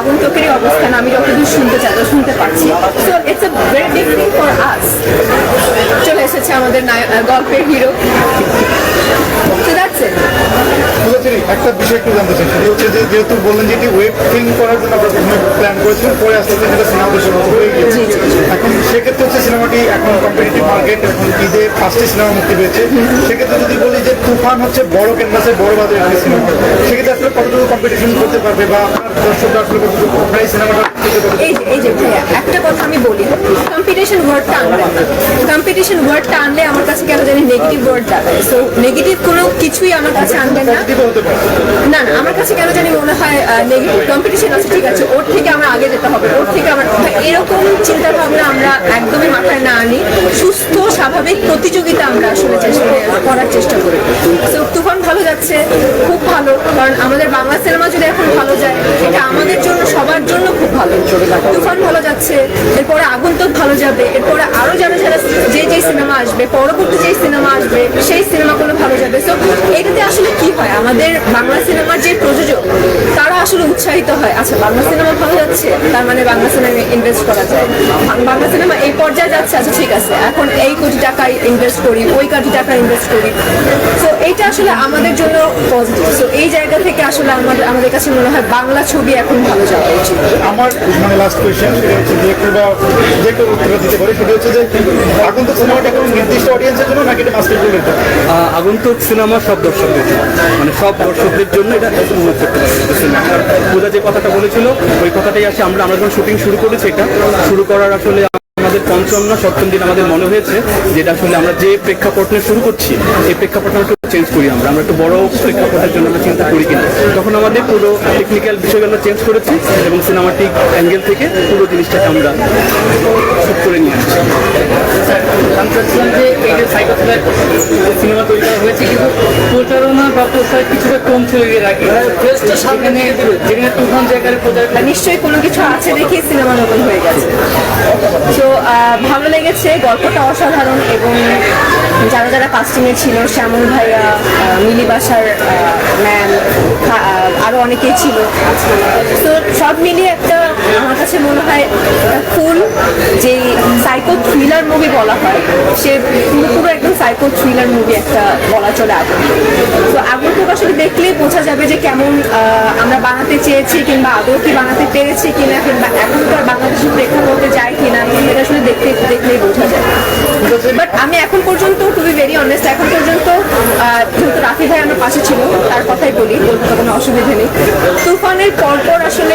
আগন্তকেরই অবস্থান আমি যতদূর শুনতে চাই শুনতে পাচ্ছি so it's a very big thing for us চলে এসেছে আমাদের গল্পের হিরো সো দ্যাটস ইট একটা বিষয় একটু জানতে চাই। সেটা হচ্ছে যে যেহেতু বললেন যে ওয়েব ফিল্ম করার জন্য আমরা প্রথমে প্ল্যান করেছিলাম পরে আস্তে আস্তে সেটা সিনেমা দেশের মতো হয়ে গিয়েছে। এখন সেক্ষেত্রে হচ্ছে সিনেমাটি এখন কম্পিটিটিভ মার্কেট এখন ঈদে ফার্স্টে সিনেমা মুক্তি পেয়েছে। সেক্ষেত্রে যদি বলি যে তুফান হচ্ছে বড় ক্যানভাসে বড় একটি সিনেমা সেক্ষেত্রে আসলে কতটুকু কম্পিটিশন করতে পারবে বা একটা কথা আমি বলি। কম্পিটিশন ওয়ার্ডটা আনলে কম্পিটিশন ওয়ার্ডটা আনলে আমার কাছে কেন জানি নেগেটিভ ওয়ার্ড সো নেগেটিভ কোনো কিছুই আমার কাছে আনবে না। না না, আমার কাছে কেন জানি মনে হয় নেগেটিভ কম্পিটিশন আছে, ঠিক আছে, ওর থেকে আমার আগে যেতে হবে, ওর থেকে আমার এরকম চিন্তা ভাবনা আমরা একদমই মাথায় না আনি। সুস্থ, স্বাভাবিক প্রতিযোগিতা আমরা আসলে চেষ্টা করার চেষ্টা করি। তো তুফান ভালো যাচ্ছে, খুব ভালো, কারণ আমাদের বাংলা সিনেমা যদি এখন ভালো যায় ভালো তুফান ভালো যাচ্ছে এরপরে আগন্তুক ভালো যাবে এরপরে আরও যারা যারা যে যে সিনেমা আসবে পরবর্তী যে সিনেমা আসবে সেই সিনেমাগুলো ভালো যাবে। সো এটাতে আসলে কি হয়? আমাদের বাংলা সিনেমার যে প্রযোজক তারা আসলে উৎসাহিত হয়। আচ্ছা বাংলা সিনেমা ভালো যাচ্ছে? তার মানে বাংলা সিনেমায় ইনভেস্ট করা যায়। বাংলা সিনেমা এই পর্যায়ে যাচ্ছে? আচ্ছা ঠিক আছে। এখন এই কোটি টাকা ইনভেস্ট করি ওই কোটি টাকা ইনভেস্ট করি। সো এইটা আসলে আমাদের জন্য পজিটিভ সো এই জায়গা থেকে আসলে আমাদের আমাদের কাছে মনে হয় বাংলা ছবি এখন ভালো যাওয়া উচিত। আমার মানে লাস্ট কোয়েশ্চেন ডিরেক্টর বা যে কেউ উত্তর দিতে পারে সেটা হচ্ছে যে আগন্তুক সিনেমাটা কোনো নির্দিষ্ট অডিয়েন্সের জন্য নাকি এটা মাস্টার আগন্তুক সিনেমা সব দর্শকদের জন্য। মানে সব দর্শকদের জন্য এটা উপভোগ করতে পারে। সিনেমা পূজা যে কথাটা বলেছিল। ওই কথাটাই আসে। আমরা আমরা যখন শুটিং শুরু করেছি এটা, শুরু করার আসলে আমাদের পঞ্চম না সপ্তম দিন আমাদের মনে হয়েছে যেটা আসলে আমরা যে প্রেক্ষাপট নিয়ে শুরু করছি, এই প্রেক্ষাপটটা একটু চেঞ্জ করি আমরা। আমরা একটু বড় প্রেক্ষাপটের জন্য আমরা চিন্তা করি কিনা। তখন আমাদের পুরো টেকনিক্যাল বিষয়গুলো চেঞ্জ করেছি এবং সিনেমাটিক অ্যাঙ্গেল থেকে পুরো জিনিসটাকে আমরা করে নিয়ে আসছি। যে সাইকো সিনেমা তৈরি করা কিন্তু প্রচারণা বা প্রচার কিছুটা কম ছিল এর আগে যেখানে যেখানে তুফান জায়গার প্রচার নিশ্চয়ই কোনো কিছু আছে দেখে সিনেমা নতুন হয়ে গেছে। তো ভালো লেগেছে, গল্পটা অসাধারণ এবং যারা যারা কাস্টিংয়ে ছিল, শ্যামল ভাইয়া মিলি বাসার ম্যাম আরও অনেকেই ছিল। তো সব মিলিয়ে একটা আমার কাছে মনে হয় ফুল যেই সাইকো থ্রিলার মুভি বলা হয়, সে পুরো একদম সাইকো থ্রিলার মুভি একটা বলা চলে আগুন তো আগন্তুক আসলে দেখলেই বোঝা যাবে যে কেমন আমরা বানাতে চেয়েছি কিংবা আদৌ কি বানাতে পেরেছি কিনা, কিংবা এখনকার বাংলাদেশের প্রেক্ষাপটে যায় কিনা, এটা আসলে দেখতে, দেখলেই বোঝা যায়। বাট আমি এখন পর্যন্ত বি ভেরি অনেস্ট এখন পর্যন্ত যেহেতু রাফি ভাই আমার পাশে ছিল, তার কথাই বলি কোনো অসুবিধা নেই। তুফানের পরপর আসলে